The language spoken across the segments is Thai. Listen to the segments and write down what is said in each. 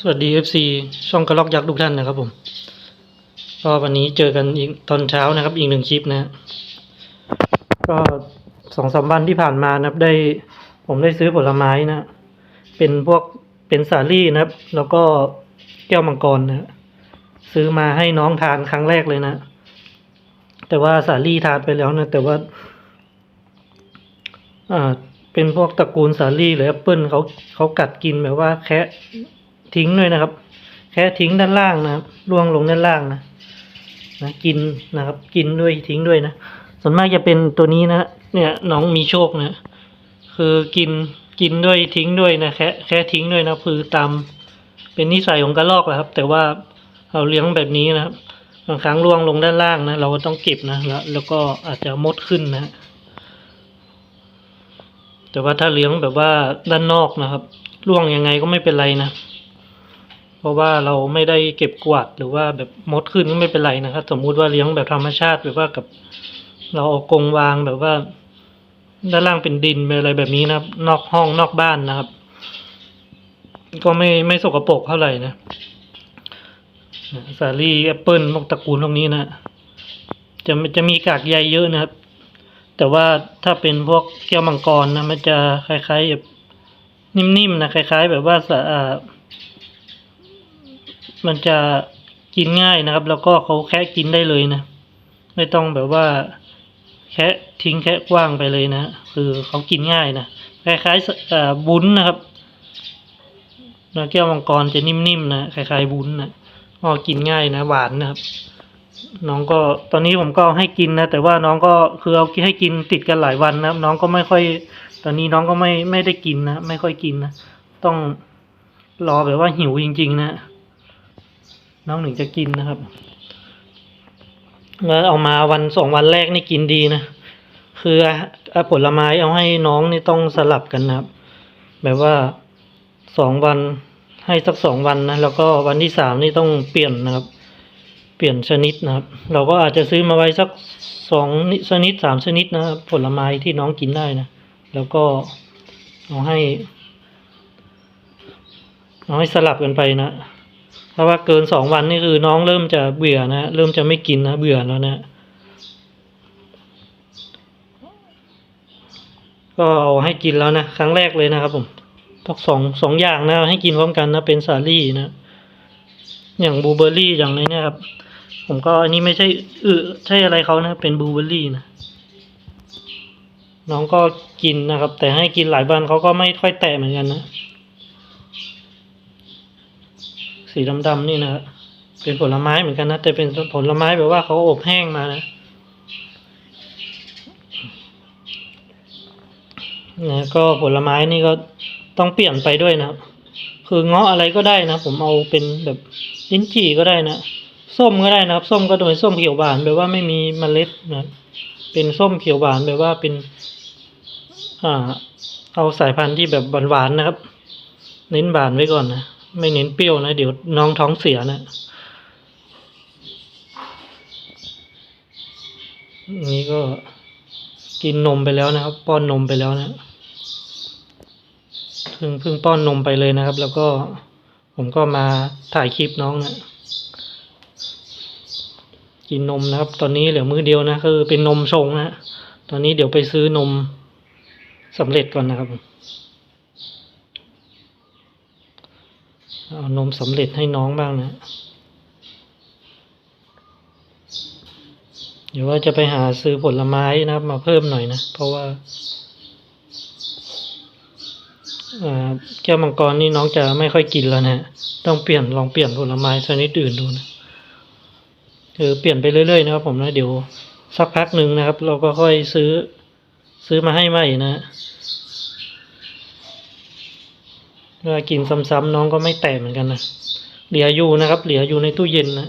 สวัสดี FC ช่องกระลอกยักษ์ทุกท่านนะครับผมก็วันนี้เจอกันอีกตอนเช้านะครับ อีกหนึ่งคลิปนะฮะก็สองสามวันที่ผ่านมานะครับ ได้ผมได้ซื้อผลไม้นะ เป็นพวกเป็นสาลี่นะครับ แล้วก็แก้วมังกรนะฮะซื้อมาให้น้องทานครั้งแรกเลยนะ แต่ว่าสาลี่ทานไปแล้วนะ แต่ว่า อ่าเป็นพวกตระกูลสาลี่หรือแอปเปิลเขาเขากัดกินแบบว่าแคะ ทิ้งด้วยนะครับ แค่ทิ้งด้านล่างนะครับล่วงลงด้านล่างนะนะกินนะครับ กินด้วยทิ้งด้วยนะส่วนมากจะเป็นตัวนี้นะเนี่ยน้องมีโชคนะคือกินกินด้วยทิ้งด้วยนะแค่แค่ทิ้งด้วยนะคือตามเป็นนิสัยของกระรอกแหละครับ แต่ว่าเราเลี้ยงแบบนี้นะครับบางครั้งล่วงลงด้านล่างนะเราก็ต้องเก็บนะแล้วแล้วก็อาจจะมดขึ้นนะ แต่ว่าถ้าเลี้ยงแบบว่าด้านนอกนะครับล่วงยังไงก็ไม่เป็นไรนะ เพราะว่าเราไม่ได้เก็บกวาดหรือว่าแบบมดขึ้นก็ไม่เป็นไรนะครับ สมมุติว่าเลี้ยงแบบธรรมชาติแบบว่ากับ เราเอากรงวางแบบว่า ด้านล่างเป็นดินเป็นอะไรแบบนี้นะครับ นอกห้องนอกบ้านนะครับ ก็ไม่ไม่สกปรกเท่าไหร่นะสาลี่แอปเปิลพวกตระกูลพวกนี้นะจะจะมีกากใยเยอะนะครับ แต่ว่าถ้าเป็นพวกแก้วมังกรนะมันจะคล้ายๆแบบนิ่มๆนะคล้าย ๆ แบบว่าสะอาด มันจะกินง่ายนะครับ แล้วก็เขาแค่กินได้เลยนะ ไม่ต้องแบบว่า แค่ทิ้งแค่กว้างไปเลยนะ คือเขากินง่ายนะคล้ายๆบุ้นนะครับแล้วแก้วมังกรจะนิ่มๆนะคล้ายๆบุ้นนะก็กินง่ายนะหวานนะครับน้องก็ตอนนี้ผมก็ให้กินนะ แต่ว่าน้องก็คือเอาให้กินติดกันหลายวันนะครับ น้องก็ไม่ค่อย ตอนนี้น้องก็ไม่ไม่ได้กินนะ ไม่ค่อยกินนะ ต้องรอแบบว่าหิวจริง ๆ นะ น้องหนึ่งจะกินนะครับแล้วเอามาวันสองวันแรกนี่กินดีนะ คือผลไม้เอาให้น้องนี่ต้องสลับกันนะครับ แบบว่าสองวันให้สักสองวันนะ แล้วก็วันที่สามนี่ต้องเปลี่ยนนะครับ เปลี่ยนชนิดนะครับ เราก็อาจจะซื้อมาไว้สักสองชนิดสามชนิดนะครับ ผลไม้ที่น้องกินได้นะ แล้วก็เอาให้ เอาให้สลับกันไปนะ เพราะว่าเกินสองวันนี่คือน้องเริ่มจะเบื่อนะ เริ่มจะไม่กินนะ เบื่อแล้วนะ ก็เอาให้กินแล้วนะ ครั้งแรกเลยนะครับผมต้องสองสองอย่างนะ ให้กินพร้อมกันนะ เป็นสาลี่นะ อย่างบลูเบอร์รี่อย่างนี้เนี่ยครับ ผมก็อันนี้ไม่ใช่เออใช่อะไรเขานะ เป็นบลูเบอร์รี่นะ น้องก็กินนะครับ แต่ให้กินหลายวันเขาก็ไม่ค่อยแตะเหมือนกันนะ สีดำๆนี่นะเป็นผลไม้เหมือนกันนะ แต่เป็นผลไม้แบบว่าเขาอบแห้งมานะนะก็ผลไม้นี่ก็ต้องเปลี่ยนไปด้วยนะครับ คือเงาะอะไรก็ได้นะ ผมเอาเป็นแบบลิ้นจี่ก็ได้นะส้มก็ได้นะครับ ส้มก็โดยส้มเขียวหวานแบบว่าไม่มีเมล็ดนะเป็นส้มเขียวหวานแบบว่าเป็น อ่า เอาสายพันธุ์ที่แบบหวานๆนะครับ เน้นหวานไว้ก่อนนะ ไม่เน้นเปรี้ยวนะ เดี๋ยวน้องท้องเสียนะนนี้ก็กินนมไปแล้วนะครับ ป้อนนมไปแล้วนะเพิ่งเพิ่งป้อนนมไปเลยนะครับ แล้วก็ผมก็มาถ่ายคลิปน้องนะกินนมนะครับ ตอนนี้เหลือมือเดียวนะคือเป็นนมชงนะตอนนี้เดี๋ยวไปซื้อนมสำเร็จก่อนนะครับ เอานมสำเร็จให้น้องบ้างนะเดี๋ยวว่าจะไปหาซื้อผลไม้นะครับ มาเพิ่มหน่อยนะ เพราะว่าแก้วมังกรนี่น้องจะไม่ค่อยกินแล้วนะต้องเปลี่ยนลองเปลี่ยนผลไม้ชนิดอื่นดูนะคือเปลี่ยนไปเรื่อยๆนะครับ ผมนะเดี๋ยวสักพักหนึ่งนะครับ เราก็ค่อยซื้อซื้อมาให้ใหม่นะ เวลากินซ้ำๆน้องก็ไม่แตกเหมือนกันนะเหลืออยู่นะครับ เหลืออยู่ในตู้เย็นนะ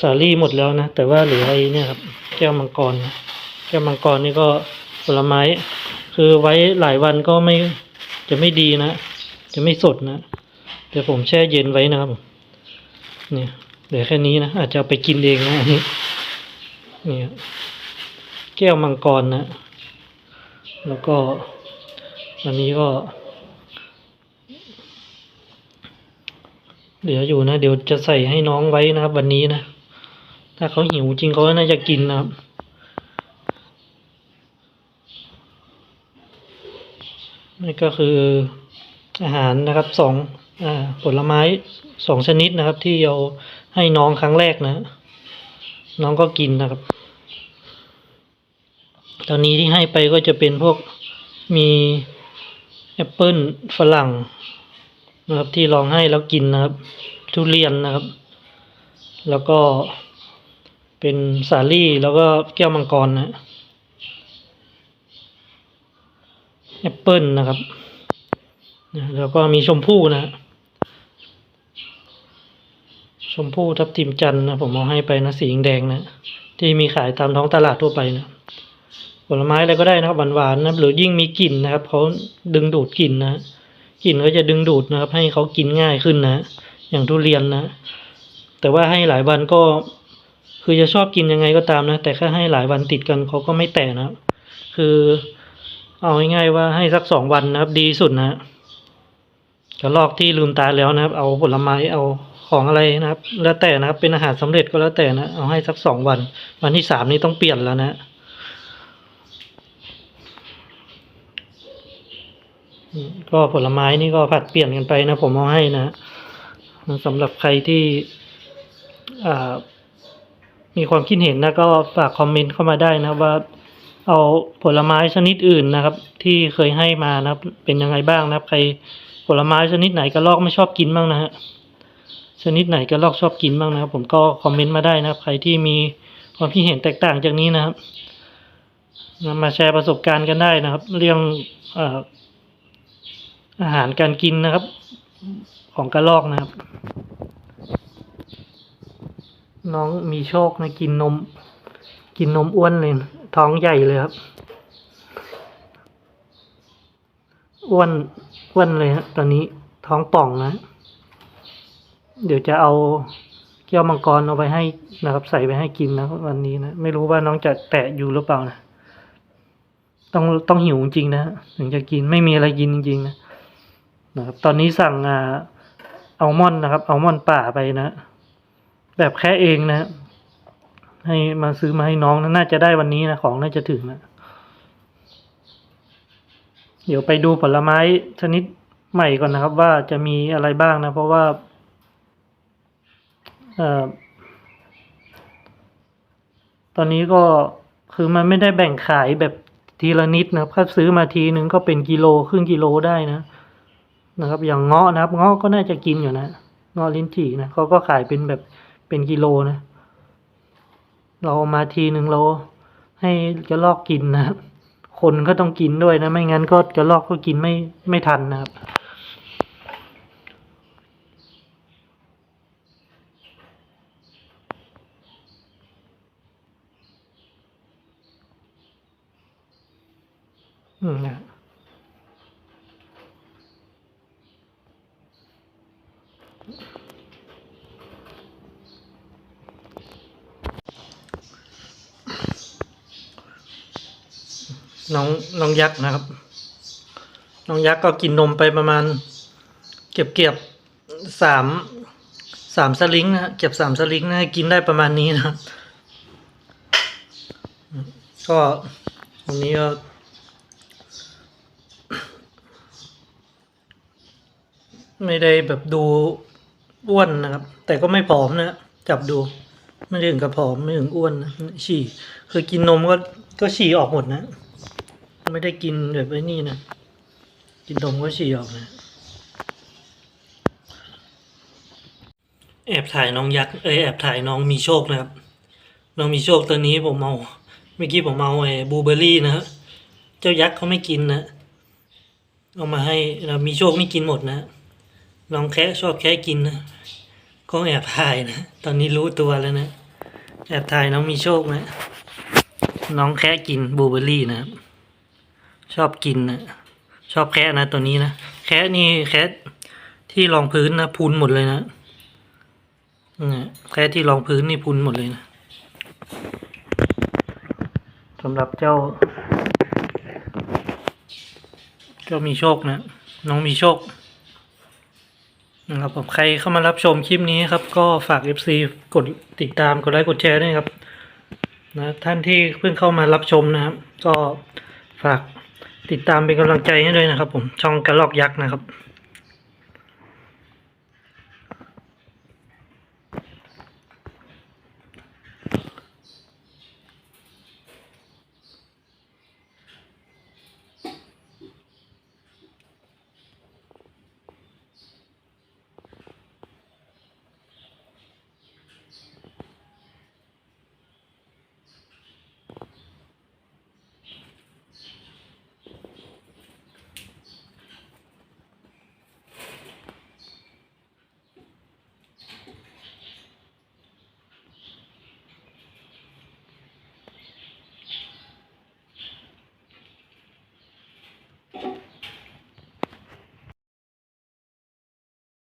สาลี่หมดแล้วนะ แต่ว่าเหลือไอ้นี่ครับ แก้วมังกรนะแก้วมังกรนี่ก็ผลไม้ คือไว้หลายวันก็ไม่จะไม่ดีนะ จะไม่สดนะแต่ผมแช่เย็นไว้นะครับเนี่ยเหลือแค่นี้นะอาจจะเอาไปกินเองนะอันนี้เนี่ยแก้วมังกรนะ แล้วก็อันนี้ก็เหลืออยู่นะ เดี๋ยวจะใส่ให้น้องไว้นะครับ วันนี้นะ ถ้าเขาหิวจริงเขาน่าจะกินนะครับนี่ก็คืออาหารนะครับสองอผลไม้สองชนิดนะครับ ที่เราให้น้องครั้งแรกนะ น้องก็กินนะครับ ตอนนี้ที่ให้ไปก็จะเป็นพวกมีแอปเปิลฝรั่งนะครับที่ลองให้แล้วกินนะครับ ทุเรียนนะครับ แล้วก็เป็นสาลี่แล้วก็แก้วมังกรนะแอปเปิลนะครับแล้วก็มีชมพู่นะชมพู่ทับทิมจันนะผมเอาให้ไปนะสีแดงนะที่มีขายตามท้องตลาดทั่วไปนะ ผลไม้อะไรก็ได้นะครับหวานๆนะหรือยิ่งมีกลิ่นนะครับเขาดึงดูดกลิ่นนะกลิ่นก็จะดึงดูดนะครับ ให้เขากินง่ายขึ้นนะ อย่างทุเรียนนะ แต่ว่าให้หลายวันก็ คือจะชอบกินยังไงก็ตามนะ แต่ถ้าให้หลายวันติดกันเขาก็ไม่แตะนะคือเอาง่ายๆว่าให้สักสองวันนะครับ ดีสุดนะกระลอกที่ลืมตาแล้วนะครับ เอาผลไม้เอาของอะไรนะครับ แล้วแต่นะครับเป็นอาหารสำเร็จก็แล้วแต่นะเอาให้สักสองวัน วันที่สามนี้ต้องเปลี่ยนแล้วนะอืม ก็ผลไม้นี่ก็ผัดเปลี่ยนกันไปนะ ผมเอาให้นะสำหรับใครที่มีความคิดเห็นนะก็ฝากคอมเมนต์เข้ามาได้นะว่าเอาผลไม้ชนิดอื่นนะครับ ที่เคยให้มานะครับ เป็นยังไงบ้างนะครับ ใครผลไม้ชนิดไหนกระลอกไม่ชอบกินบ้างนะฮะชนิดไหนกระลอกชอบกินบ้างนะครับผมก็คอมเมนต์มาได้นะครับ ใครที่มีความคิดเห็นแตกต่างจากนี้นะครับมาแชร์ประสบการณ์กันได้นะครับ เรื่องอ อาหารการกินนะครับ ของกระลอกนะครับ น้องมีโชคนะกินนม กินนมอ้วนเลยท้องใหญ่เลยครับอ้วนอ้วนเลยฮะตอนนี้ท้องป่องนะ เดี๋ยวจะเอาแก้วมังกรเอาไปให้นะครับ ใส่ไปให้กินนะวันนี้นะไม่รู้ว่าน้องจะแตะอยู่หรือเปล่านะต้องต้องหิวจริงนะถึงจะกินไม่มีอะไรกินจริงๆนะ นะครับ ตอนนี้สั่งอ่าอัลมอนด์นะครับอัลมอนด์ป่าไปนะ แบบแค่เองนะ ให้มาซื้อมาให้น้องนะน่าจะได้วันนี้นะของน่าจะถึงนะเดี๋ยวไปดูผลไม้ชนิดใหม่ก่อนนะครับ ว่าจะมีอะไรบ้างนะ เพราะว่าอตอนนี้ก็คือมันไม่ได้แบ่งขายแบบทีละนิดนะครับถ้าซื้อมาทีนึงก็เป็นกิโลครึ่งกิโลได้นะ นะครับ อย่างเงาะนะครับเงาะก็น่าจะกินอยู่นะเงาะลิ้นจี่นะเขาก็ขายเป็นแบบเป็นกิโลนะ เราเอามาทีหนึ่งเราให้กระลอกกินนะครับ คนก็ต้องกินด้วยนะ ไม่งั้นก็กระลอกก็กินไม่ไม่ทันนะครับอืมนะ น้องน้องยักษ์นะครับ น้องยักษ์ก็กินนมไปประมาณ เก็บเก็บสามสามสลิงนะเก็บสามสลิงนะให้กินได้ประมาณนี้นะก็วันนี้ก็ไม่ได้แบบดูอ้วนนะครับ แต่ก็ไม่ผอมนะจับดู ไม่ถึงกับผอมไม่ถึงอ้วนนะฉี่คือกินนมก็ก็ฉี่ออกหมดนะ ไม่ได้กินแบบไอ้นี่นะ กินนมก็ฉี่ออกนะ แอบถ่ายน้องยักษ์ เอ้ยแอบถ่ายน้องมีโชคนะครับ น้องมีโชคตัวนี้ผมเอาเมื่อกี้ผมเอาไอ้บลูเบอร์รี่นะครับเจ้ายักษ์เขาไม่กินนะ เอามาให้เรามีโชคไม่กินหมดนะน้องแคะชอบแคะกินนะ ก็แอบถ่ายนะ ตอนนี้รู้ตัวแล้วนะ แอบถ่ายน้องมีโชคนะน้องแคะกินบลูเบอร์รี่นะครับ ชอบกินนะชอบแคะนะตัวนี้นะแคะนี่แคะที่รองพื้นนะพุนหมดเลยนะเนี่ยแคะที่รองพื้นนี่พุนหมดเลยนะสำหรับเจ้า เจ้ามีโชคนะ น้องมีโชคนะครับผมใครเข้ามารับชมคลิปนี้ครับ ก็ฝาก FC กดติดตามกดไลค์กดแชร์ด้วยครับ นะท่านที่เพิ่งเข้ามารับชมนะครับ ก็ฝาก ติดตามเป็นกำลังใจให้ด้วยนะครับผมช่องกระลอกยักษ์นะครับ